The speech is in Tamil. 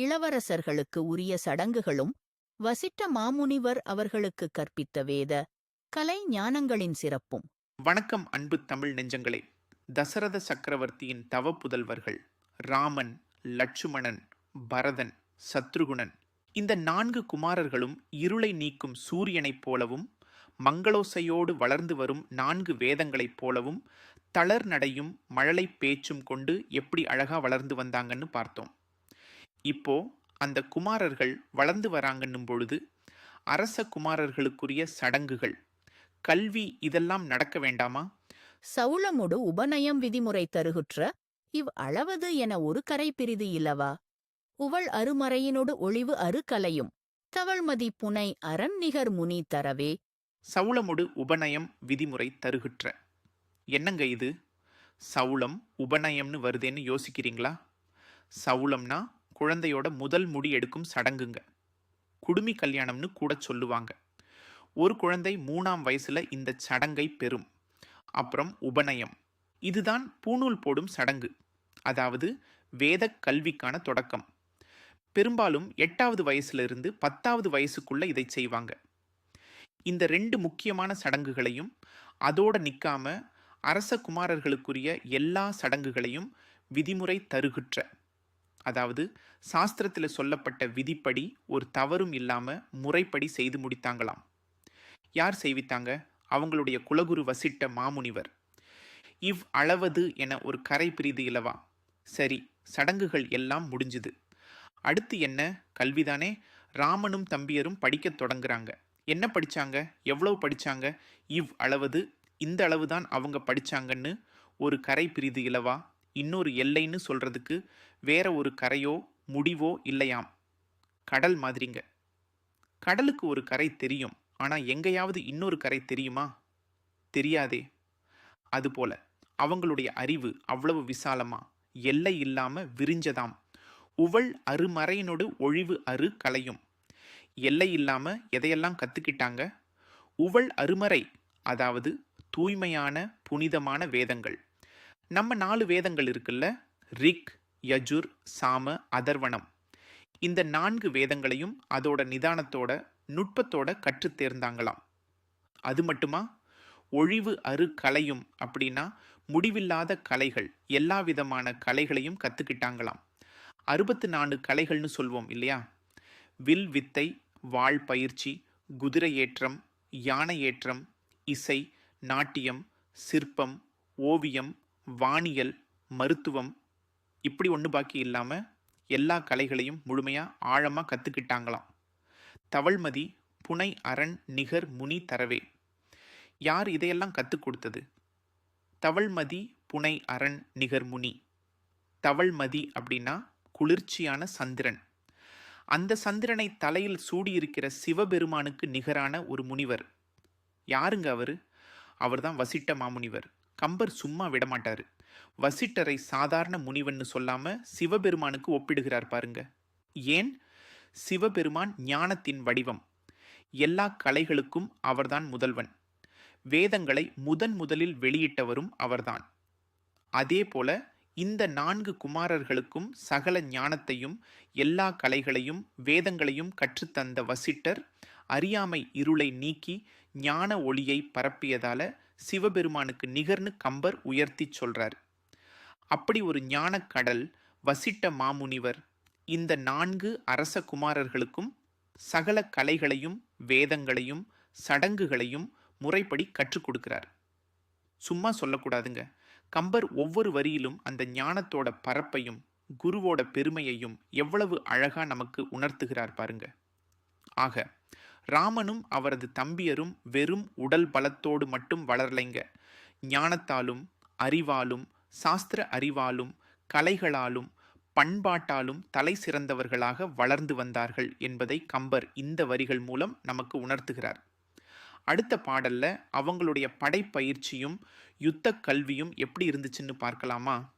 இளவரசர்களுக்கு உரிய சடங்குகளும் வசிட்ட மாமுனிவர் அவர்களுக்கு கற்பித்த வேத கலை ஞானங்களின் சிறப்பும். வணக்கம் அன்பு தமிழ் நெஞ்சங்களே. தசரத சக்கரவர்த்தியின் தவ புதல்வர்கள் ராமன் லட்சுமணன் பரதன் சத்ருகுணன். இந்த நான்கு குமாரர்களும் இருளை நீக்கும் சூரியனைப் போலவும் மங்களோசையோடு வளர்ந்து வரும் நான்கு வேதங்களைப் போலவும் தளர் நடையும் மழலை பேச்சும் கொண்டு எப்படி அழகா வளர்ந்து வந்தாங்கன்னு பார்த்தோம். இப்போ அந்த குமாரர்கள் வளர்ந்து வராங்கன்னும் பொழுது அரச குமாரர்களுக்குரிய சடங்குகள். கல்வி இதெல்லாம் நடக்க வேண்டாமா? சவுளமுடு உபநயம் விதிமுறை தருகுற்ற இவ் அளவது என ஒரு கரை பிரிது இலவா உவள் அருமறையினொடு ஒளிவு அருகலையும் தவழ்மதி புனை அரண் நிகர் முனி தரவே? சவுளமுடு உபநயம் விதிமுறை தருகிற்ற. என்னங்க இது? சவுளம் உபநயம்னு வருதேன்னு யோசிக்கிறீங்களா? சவுளம்னா குழந்தையோட முதல் முடி எடுக்கும் சடங்குங்க. குடுமி கல்யாணம்னு கூட சொல்லுவாங்க. ஒரு குழந்தை மூணாம் வயசுல இந்த சடங்கை பெறும். அப்புறம் உபநயம். இதுதான் பூணூல் போடும் சடங்கு. அதாவது வேத கல்விக்கான தொடக்கம். பெரும்பாலும் எட்டாவது வயசுலேருந்து பத்தாவது வயசுக்குள்ளே இதை செய்வாங்க. இந்த ரெண்டு முக்கியமான சடங்குகளையும் அதோடு நிற்காம அரச குமாரர்களுக்குரிய எல்லா சடங்குகளையும் விதிமுறை தருகுற்ற அதாவது சாஸ்திரத்தில் சொல்லப்பட்ட விதிப்படி ஒரு தவறும் இல்லாமல் முறைப்படி செய்து முடித்தாங்களாம். யார் செய்வித்தாங்க? அவங்களுடைய குலகுரு வசிட்ட மாமுனிவர். இவ் அளவது என ஒரு கரை பிரிது இலவா சரி சடங்குகள் எல்லாம் முடிஞ்சுது. அடுத்து என்ன? கல்விதானே? ராமனும் தம்பியரும் படிக்கத் தொடங்குறாங்க. என்ன படிச்சாங்க? எவ்வளவு படித்தாங்க இவ் அளவது இந்த அளவு தான் அவங்க படித்தாங்கன்னு ஒரு கரை பிரிது இலவா இன்னொரு எல்லைன்னு சொல்கிறதுக்கு வேற ஒரு கரையோ முடிவோ இல்லையாம். கடல் மாதிரிங்க. கடலுக்கு ஒரு கரை தெரியும். ஆனால் எங்கேயாவது இன்னொரு கரை தெரியுமா? தெரியாதே. அதுபோல அவங்களுடைய அறிவு அவ்வளவு விசாலமா? எல்லை இல்லாம விரிஞ்சதாம். உவள் அருமறையினோடு ஒழிவு அரு கலையும். எல்லை இல்லாம எதையெல்லாம் கத்துக்கிட்டாங்க? உவள் அருமறை அதாவது தூய்மையான புனிதமான வேதங்கள். நம்ம நாலு வேதங்கள் இருக்குல்ல? ரிக் யஜுர் சாம அதர்வணம் இந்த நான்கு வேதங்களையும் அதோட நிதானத்தோட நுட்பத்தோட கற்றுத் தேர்ந்தாங்களாம். அது மட்டுமா? ஒழிவு அரு கலையும் அப்படின்னா முடிவில்லாத கலைகள் எல்லா விதமான கலைகளையும் கற்றுக்கிட்டாங்களாம் அறுபத்து நாலு கலைகள்னு சொல்வோம் இல்லையா? வில் வித்தை வாழ் பயிற்சி குதிரை ஏற்றம் யானை ஏற்றம் இசை நாட்டியம் சிற்பம் ஓவியம் வானியல் மருத்துவம் இப்படி ஒன்று பாக்கி இல்லாமல் எல்லா கலைகளையும் முழுமையாக ஆழமாக கற்றுக்கிட்டாங்களாம் தவழ்மதி புனை அரண் நிகர் முனி தரவே. யார் இதையெல்லாம் கற்றுக் கொடுத்தது? தவழ்மதி புனை அரண் நிகர் முனி. தவழ்மதி அப்படின்னா குளிர்ச்சியான சந்திரன். அந்த சந்திரனை தலையில் சூடியிருக்கிற சிவபெருமானுக்கு நிகரான ஒரு முனிவர். யாருங்க அவர்? அவர்தான் வசிட்ட மாமுனிவர். கம்பர் சும்மா விடமாட்டார். வசிட்டரை சாதாரண முனிவன்னு சொல்லாம சிவபெருமானுக்கு ஒப்பிடுகிறார் பாருங்க. ஏன்? சிவபெருமான் ஞானத்தின் வடிவம். எல்லா கலைகளுக்கும் அவர்தான் முதல்வன். வேதங்களை முதன் முதலில் வெளியிட்டவரும் அவர்தான். அதே போல இந்த நான்கு குமாரர்களுக்கும் சகல ஞானத்தையும் எல்லா கலைகளையும் வேதங்களையும் கற்றுத்தந்த வசிட்டர் அறியாமை இருளை நீக்கி ஞான ஒளியை பரப்பியதால சிவபெருமானுக்கு நிகர்னு கம்பர் உயர்த்தி சொல்றார். அப்படி ஒரு ஞானக்கடல் வசிட்ட மாமுனிவர் இந்த நான்கு அரச குமாரர்களுக்கும் சகல கலைகளையும் வேதங்களையும் சடங்குகளையும் முறைப்படி கற்றுக் கொடுக்கிறார். சும்மா சொல்லக்கூடாதுங்க. கம்பர் ஒவ்வொரு வரியிலும் அந்த ஞானத்தோட பரப்பையும் குருவோட பெருமையையும் எவ்வளவு அழகா நமக்கு உணர்த்துகிறார் பாருங்க. ஆக ராமனும் அவரது தம்பியரும் வெறும் உடல் பலத்தோடு மட்டும் வளரலைங்க. ஞானத்தாலும் அறிவாலும் சாஸ்திர அறிவாலும் கலைகளாலும் பண்பாட்டாலும் தலை சிறந்தவர்களாக வளர்ந்து வந்தார்கள் என்பதை கம்பர் இந்த வரிகள் மூலம் நமக்கு உணர்த்துகிறார். அடுத்த பாடல்ல அவங்களுடைய படைப்பயிற்சியும் யுத்த கல்வியும் எப்படி இருந்துச்சுன்னு பார்க்கலாமா?